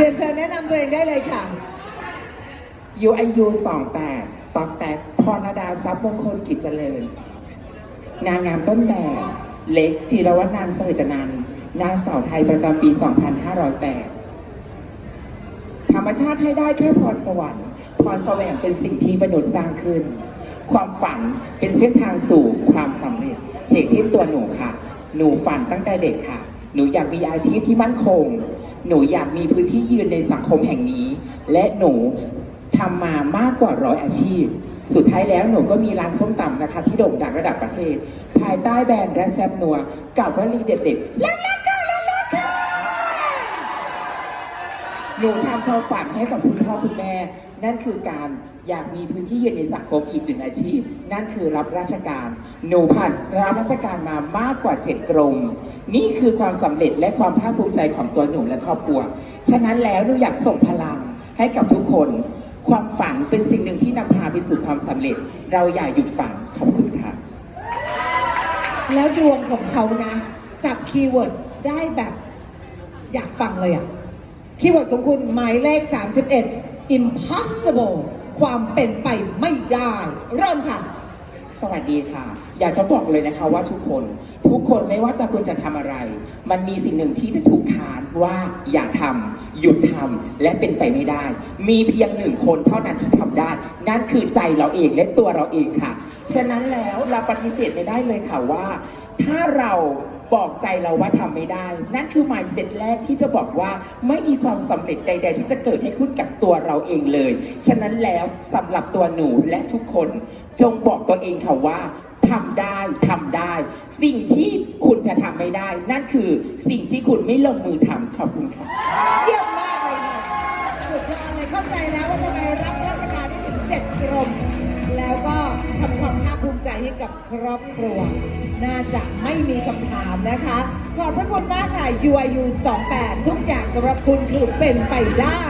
เรียนเชิญแนะนำตัวเองได้เลยค่ะ UIU 28ตอกแตกพรณดาทรัพย์มงคลกิจเจริญ นางงามต้นแบบ เล็กจิรวรรณนันสวิตนันท์นางสาวไทยประจำปี 2508 ธรรมชาติให้ได้แค่พรสวรรค์ พรแสวงเป็นสิ่งที่มนุษย์สร้างขึ้น ความฝันเป็นเส้นทางสู่ความสำเร็จเชกเช่นตัวหนูค่ะ หนูฝันตั้งแต่เด็กค่ะ หนูอยากมีอาชีพที่มั่นคง หนูอยากมีพื้นที่ยืนในสังคมแห่งนี้ และหนูทำมามากกว่าร้อยอาชีพ สุดท้ายแล้วหนูก็มีร้านส้มตำนะคะ ที่โด่งดังระดับประเทศ ภายใต้แบรนด์และแซบนัวกับวลีเด็ดๆลักลักค่ะลักลักค่ะหนูทำความฝันให้กับคุณพ่อคุณแม่ นั่นคือการอยากมีพื้นที่ยืนในสังคมอีกหนึ่งอาชีพ นั่นคือรับราชการ หนูผ่านรับราชการมามากกว่า7กรม นี่คือความสำเร็จและความภาคภูมิใจของตัวหนูและครอบครัว ฉะนั้นแล้วหนูอยากส่งพลังให้กับทุกคน ความฝันเป็นสิ่งหนึ่งที่นำพาไปสู่ความสำเร็จ เราอย่าหยุดฝันขอบคุณค่ะ แล้วดวงของเขานะ จับคีย์เวิร์ดได้แบบ อยากฟังเลยอะคีย์เวิร์ดของคุณหมายเลข 31 impossible ความเป็นไปไม่ได้ เริ่มค่ะ สวัสดีค่ะ อยากจะบอกเลยนะคะว่าทุกคน ทุกคนไม่ว่าจะคุณจะทำอะไร มันมีสิ่งหนึ่งที่จะถูกทานว่าอย่าทำหยุดทำและเป็นไปไม่ได้ มีเพียงหนึ่งคนเท่านั้นที่ทำได้ นั่นคือใจเราเองและตัวเราเองค่ะ ฉะนั้นแล้วเราปฏิเสธไม่ได้เลยค่ะว่า ถ้าเรา บอกใจเราว่าทำไม่ได้ นั่นคือ mindset แรกที่จะบอกว่าไม่มีความสำเร็จใด ๆ ที่จะเกิดให้คุณกับตัวเราเองเลย ฉะนั้นแล้วสำหรับตัวหนูและทุกคน จงบอกตัวเองค่ะว่าทำได้ทำได้ สิ่งที่คุณจะทำไม่ได้ นั่นคือสิ่งที่คุณไม่ลงมือทำขอบคุณค่ะเยี่ยมมากเลยค่ะสุดยอดเลยเข้าใจแล้วว่าทำไมรับ กับครอบครัว น่าจะไม่มีคำถามนะคะ ขอบพระคุณมากค่ะ UIU 28 ทุกอย่างสำหรับคุณคือเป็นไปได้